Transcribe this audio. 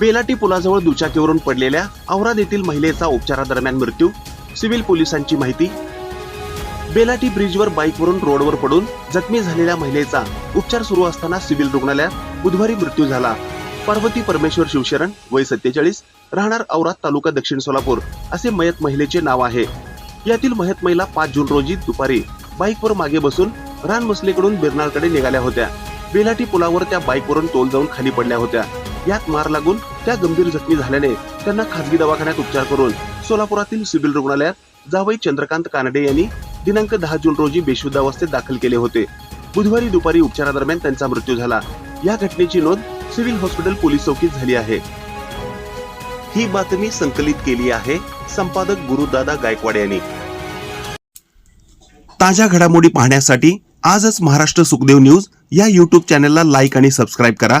बेलाटी पुलाजवळ दुचाकीवरून पडलेल्या औराद येथील महिलेचा उपचारादरम्यान मृत्यू सिव्हिल पोलिसांची माहिती. बेलाटी ब्रिजवर बाईकवरून रोडवर पडून जखमी झालेल्या महिलेचा उपचार सुरू असताना सिव्हिल रुग्णालयात बुधवारी मृत्यू झाला. पार्वती परमेश्वर शिवशरण वय सत्तेचाळीस राहणार औराद तालुका दक्षिण सोलापूर असे मयत महिलेचे नाव आहे. यातील मयत महिला पाच जून रोजी दुपारी बाईकवर मागे बसून रानमसलेकडून बिरनाळकडे निघाल्या होत्या. बेलाटी पुलावर त्या बाईकवरून तोल जाऊन खाली पडल्या होत्या. यात मार लागून त्या गंभीर जखमी झाल्याने त्यांना खासगी दवाखान्यात उपचार करून सोलापुरातील सिव्हिल रुग्णालयात जावई चंद्रकांत कानडे यांनी दिनांक दहा जून रोजी बेशुद्धावस्थेत दाखल केले होते. बुधवारी दुपारी उपचारादरम्यान त्यांचा मृत्यू झाला. या घटनेची नोंद सिव्हिल हॉस्पिटल पोलीस चौकीत झाली आहे. ही बातमी संकलित केली आहे संपादक गुरुदादा गायकवाड यांनी. ताज्या घडामोडी पाहण्यासाठी आजच महाराष्ट्र सुखदेव न्यूज या युट्यूब चॅनलला लाईक आणि सबस्क्राईब करा.